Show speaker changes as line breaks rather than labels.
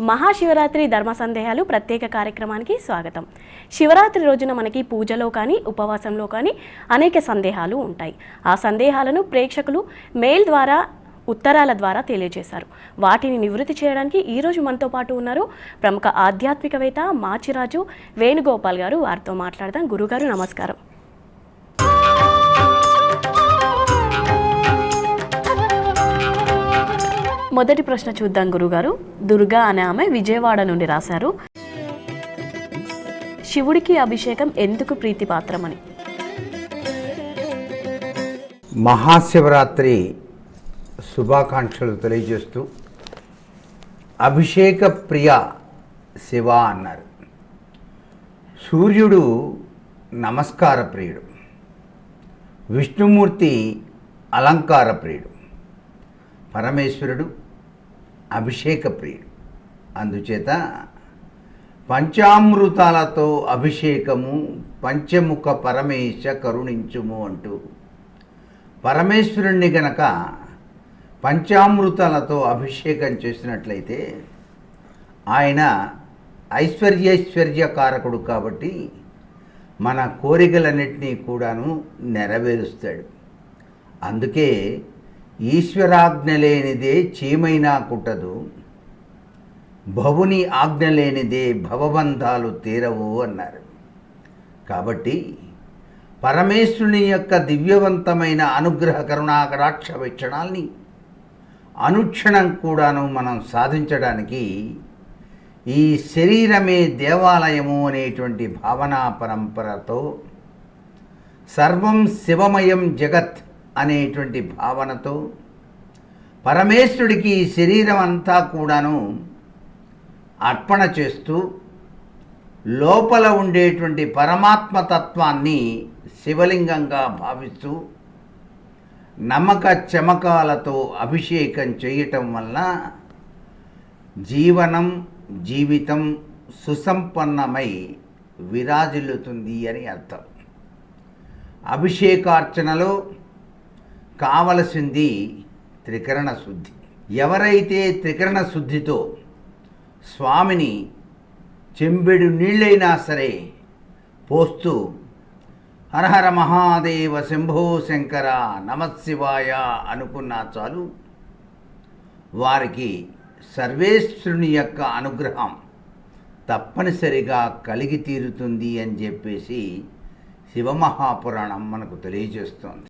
మహాశివరాత్రి ధర్మ సందేహాలు ప్రత్యేక కార్యక్రమానికి స్వాగతం. శివరాత్రి రోజున మనకి పూజలో కానీ ఉపవాసంలో కానీ అనేక సందేహాలు ఉంటాయి. ఆ సందేహాలను ప్రేక్షకులు మెయిల్ ద్వారా ఉత్తరాల ద్వారా తెలియజేశారు. వాటిని నివృత్తి చేయడానికి ఈరోజు మనతో పాటు ఉన్నారు ప్రముఖ ఆధ్యాత్మికవేత్త మాచిరాజు వేణుగోపాల్ గారు. వారితో మాట్లాడదాం. గురుగారు నమస్కారం. మొదటి ప్రశ్న చూద్దాం గురుగారు. దుర్గా అనే ఆమె విజయవాడ నుండి రాశారు. శివుడికి అభిషేకం ఎందుకు ప్రీతిపాత్రమని?
మహాశివరాత్రి శుభాకాంక్షలు తెలియజేస్తూ అభిషేక ప్రియ శివ అన్నారు. సూర్యుడు నమస్కార ప్రియుడు. విష్ణుమూర్తి అలంకార ప్రియుడు. పరమేశ్వరుడు అభిషేక ప్రియుడు అందుచేత పంచామృతాలతో అభిషేకము పంచముఖ పరమేశ కరుణించుము అంటూ పరమేశ్వరుణ్ణి గనక పంచామృతాలతో అభిషేకం చేసినట్లయితే ఆయన ఐశ్వర్యైశ్వర్యకారకుడు కాబట్టి మన కోరికలన్నింటినీ కూడాను నెరవేరుస్తాడు. అందుకే ఈశ్వరాజ్ఞ లేనిదే చీమైనా కుట్టదు. భవుని ఆజ్ఞ లేనిదే భవబంధాలు తీరవు అన్నారు. కాబట్టి పరమేశ్వరుని యొక్క దివ్యవంతమైన అనుగ్రహ కరుణాకరాక్ష వీక్షణాల్ని అనుక్షణం కూడాను మనం సాధించడానికి ఈ శరీరమే దేవాలయము అనేటువంటి భావనా పరంపరతో సర్వం శివమయం జగత్ అనేటువంటి భావనతో పరమేశ్వరుడికి ఈ శరీరం అంతా కూడాను అర్పణ చేస్తూ లోపల ఉండేటువంటి పరమాత్మ తత్వాన్ని శివలింగంగా భావిస్తూ నమ్మక చమకాలతో అభిషేకం చేయటం వల్ల జీవనం జీవితం సుసంపన్నమై విరాజిల్లుతుంది అని అర్థం. అభిషేకార్చనలో కావలసింది త్రికరణ శుద్ధి. ఎవరైతే త్రికరణ శుద్ధితో స్వామిని చెంబెడు నీళ్ళైనా సరే పోస్తూ హరహర మహాదేవ శంభో శంకర నమశివాయ అనుకున్నా చాలు. వారికి సర్వేశ్వరుని యొక్క అనుగ్రహం తప్పనిసరిగా కలిగి తీరుతుంది అని చెప్పేసి శివమహాపురాణం మనకు తెలియజేస్తోంది.